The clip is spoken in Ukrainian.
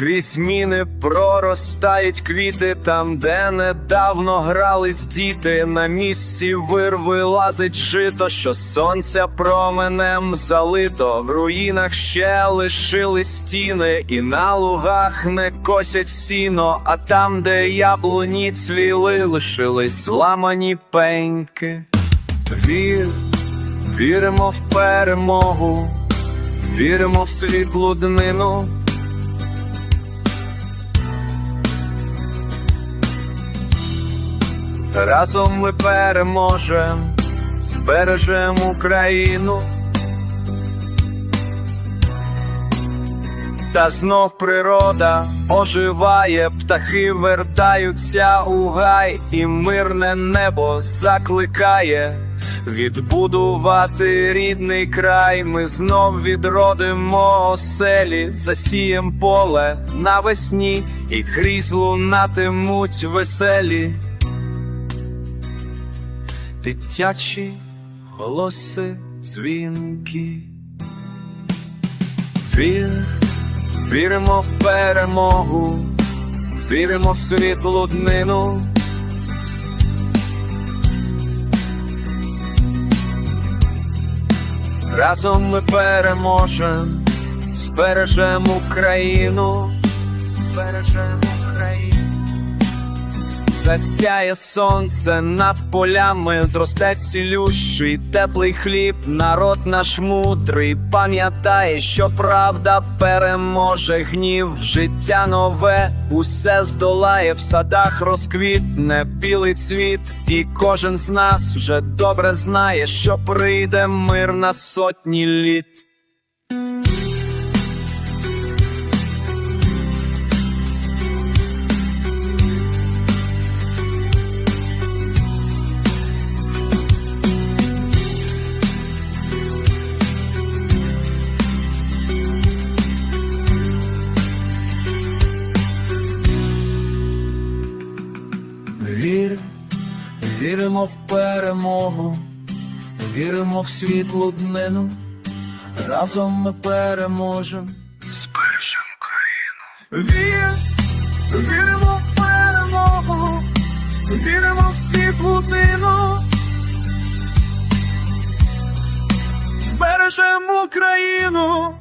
Крізь міни проростають квіти там, де недавно грались діти. На місці вирви лазить жито, що сонця променем залито. В руїнах ще лишились стіни, і на лугах не косять сіно, а там, де яблуні цвіли, лишились зламані пеньки. Вір, віримо в перемогу, віримо в світлу днину. Разом ми переможем, збережем Україну. Та знов природа оживає, птахи вертаються у гай, і мирне небо закликає відбудувати рідний край. Ми знов відродимо оселі, засієм поле навесні, і крізь лунатимуть веселі дитячі голоси дзвінки. Вір, віримо в перемогу, віримо в світлу днину. Разом ми переможем, збережем Україну, Засяє сонце над полями, зросте цілющий теплий хліб, народ наш мудрий, пам'ятає, що правда переможе гнів, життя нове, усе здолає, в садах розквітне білий цвіт, і кожен з нас вже добре знає, що прийде мир на сотні літ. Віримо в перемогу, віримо в світлу днину, разом ми переможем. Збережем країну. Вір, віримо в перемогу, віримо в світлу днину. Збережем Україну.